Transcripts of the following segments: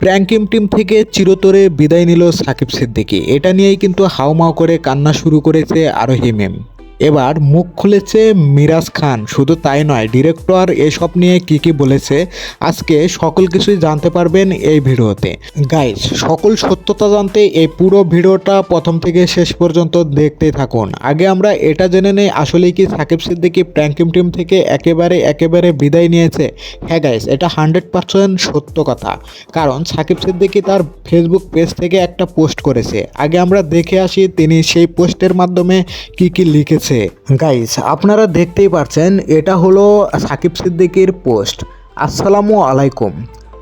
প্র্যাঙ্কিম team থেকে চিরতরে বিদায় নিল সাকিব সিদ্দিকি। এটা নিয়েই কিন্তু হাওমাও করে কান্না শুরু করেছে আরোহী মেম। এবার মুখ খুলেছে মিরাজ খান। শুধু তাই নয় ডিরেক্টর এসব নিয়ে কি কি বলেছে, আজকে সকল কিছুই জানতে পারবেন এই ভিডিওতে। গাইজ সকল সত্যতা জানতে এই পুরো ভিডিওটা প্রথম থেকে শেষ পর্যন্ত দেখতে থাকুন। আগে আমরা এটা জেনে নেই, আসলেই কি সাকিব সিদ্দিকি প্র্যাঙ্কিম টিম থেকে একেবারে একেবারে বিদায় নিয়েছে? হ্যাঁ গাইজ এটা হান্ড্রেড পার্সেন্ট সত্য কথা। কারণ সাকিব সিদ্দিকি তার ফেসবুক পেজ থেকে একটা পোস্ট করেছে। আগে আমরা দেখে আসি তিনি সেই পোস্টের মাধ্যমে কি কি লিখেছে। গাইজ আপনারা দেখতেই পারছেন, এটা হলো সাকিব সিদ্দিকীর পোস্ট। আসসালামু আলাইকুম।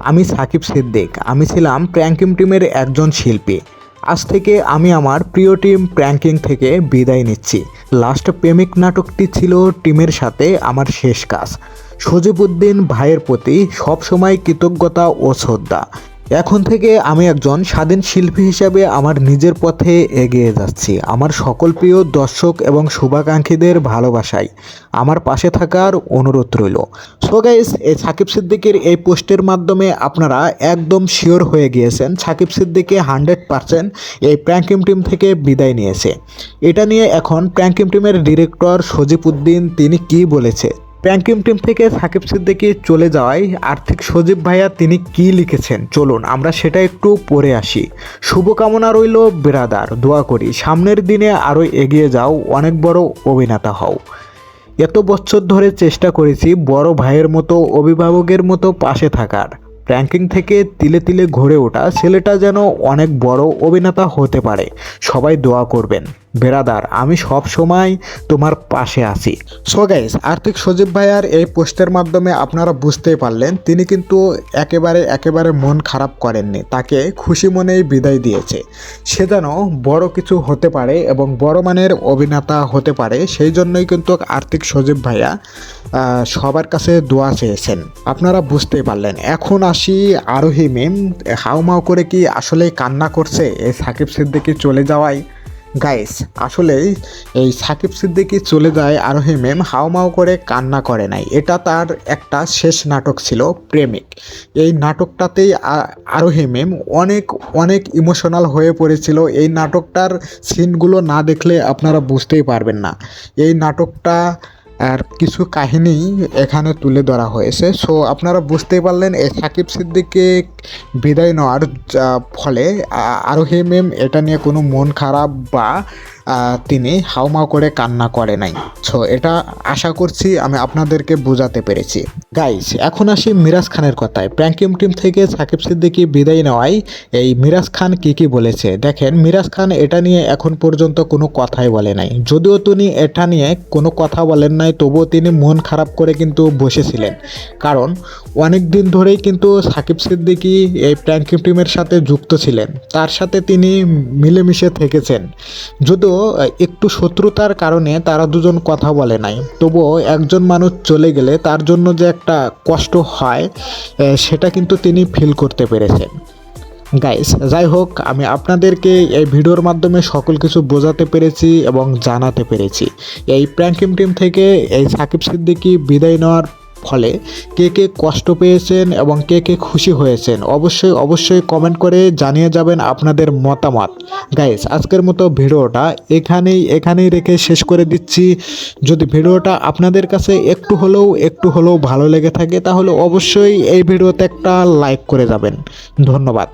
আমি সাকিব সিদ্দিক। আমি ছিলাম প্র্যাঙ্কিং টিমের একজন শিল্পী। আজ থেকে আমি আমার প্রিয় টিম প্র্যাঙ্কিং থেকে বিদায় নিচ্ছি। লাস্ট প্রেমিক নাটকটি ছিল টিমের সাথে আমার শেষ কাজ। সজিবুদ্দিন ভাইয়ের প্রতি সবসময় কৃতজ্ঞতা ও শ্রদ্ধা। এখন থেকে আমি একজন স্বাধীন শিল্পী হিসাবে আমার নিজের পথে এগিয়ে যাচ্ছি। আমার সকল প্রিয় দর্শক এবং শুভাকাঙ্ক্ষীদের ভালোবাসায় আমার পাশে থাকার অনুরোধ রইল। সো গাইস এই সাকিব সিদ্দিকের এই পোস্টের মাধ্যমে আপনারা একদম শিওর হয়ে গিয়েছেন। সাকিব সিদ্দিকি হান্ড্রেড পারসেন্ট এই প্র্যাঙ্কিম টিম থেকে বিদায় নিয়েছে। এটা নিয়ে এখন প্র্যাঙ্কিম টিমের ডিরেক্টর সজিব উদ্দিন তিনি কি বলেছে প্র্যাঙ্কিম টিম থেকে সাকিব সিদ্দিকি চলে যাওয়ায় আর্থিক সজীব ভাইয়া তিনি কি লিখেছেন? চলুন, আমরা সেটা একটু পড়ে আসি। শুভকামনা রইল বিরাদার, দোয়া করি। সামনের দিনে আরও এগিয়ে যাও, অনেক বড় অভিনেতা হও। এত বছর ধরে চেষ্টা করেছি বড় ভাইয়ের মতো, অভিভাবকের মতো পাশে থাকার। র্যাঙ্কিং থেকে তিলে তিলে ঘুরে ওঠা ছেলেটা যেন অনেক বড় অভিনেতা হতে পারে। সবাই দোয়া করবেন। বেরাদার, আমি সব সময় তোমার পাশে আছি। সো গাইস আর্থিক সজীব ভাইয়ার এই পোস্টের মাধ্যমে আপনারা বুঝতেই পারলেন, তিনি কিন্তু একেবারে একেবারে মন খারাপ করেননি, তাকে খুশি মনেই বিদায় দিয়েছে। সে যেন বড় কিছু হতে পারে এবং বড় মানের অভিনেতা হতে পারে, সেই জন্যই কিন্তু আর্থিক সজীব ভাইয়া সবার কাছে দোয়া চেয়েছেন। আপনারা বুঝতেই পারলেন। এখন আসি আরোহী মেম হাউমাউ করে কি আসলে কান্না করছে? এই সাকিব সিদ্দিকি চলে যাওয়ায় গাইস আসলে এই সাকিব সিদ্দিকি চলে যায় আরোহী মেম হাওমাও করে কান্না করে নাই। এটা তার একটা শেষ নাটক ছিল, প্রেমিক। এই নাটকটাতেই আরোহী মেম অনেক অনেক ইমোশনাল হয়ে পড়েছিল। এই নাটকটার সিনগুলো না দেখলে আপনারা বুঝতেই পারবেন না। এই নাটকটা আর কিছু কাহিনী এখানে তুলে ধরা হয়েছে। সো আপনারা বুঝতেই পারলেন সাকিব সিদ্দিককে বিদায় নেওয়ার ফলে আরোহী মেম এটা নিয়ে কোনো মন খারাপ বা তিনি হাউমাউ করে কান্না করে নাই। সো এটা আশা করছি আমি আপনাদেরকে বোঝাতে পেরেছি। গাইজ এখন আসি মিরাজ খানের কথায়। প্র্যাঙ্কিম টিম থেকে সাকিব সিদ্দিকি বিদায় নেওয়ায় এই মিরাজ খান কি কি বলেছে? দেখেন, মিরাজ খান এটা নিয়ে এখন পর্যন্ত কোনো কথাই বলে নাই। যদিও তিনি এটা নিয়ে কোনো কথা বলেন নাই, তবুও তিনি মন খারাপ করে কিন্তু বসেছিলেন। কারণ, অনেক দিন ধরেই কিন্তু সাকিব সিদ্দিকি এই প্র্যাঙ্কিং টিমের সাথে যুক্ত ছিলেন। তার সাথে তিনি মিলেমিশে থেকেছেন। যদিও একটু শত্রুতার কারণে তারা দুজন কথা বলে নাই। তবুও একজন মানুষ চলে গেলে তার জন্য যে একটা কষ্ট হয় সেটা কিন্তু তিনি ফিল করতে পেরেছেন। গাইস যাই হোক, আমি আপনাদেরকে এই ভিডিওর মাধ্যমে সকল কিছু বোঝাতে পেরেছি এবং জানাতে পেরেছি। এই প্র্যাঙ্কিম টিম থেকে এই সাকিব সিদ্দিকি বিদায় নেওয়ার ফলে কে কে কষ্ট পেয়েছেন এবং কে কে খুশি হয়েছেন, অবশ্যই অবশ্যই কমেন্ট করে জানিয়ে যাবেন আপনাদের মতামত। গাইস আজকের মতো ভিডিওটা এখানেই এখানেই রেখে শেষ করে দিচ্ছি। যদি ভিডিওটা আপনাদের কাছে একটু হলেও একটু হলেও ভালো লেগে থাকে, তাহলে অবশ্যই এই ভিডিওতে একটা লাইক করে যাবেন। ধন্যবাদ।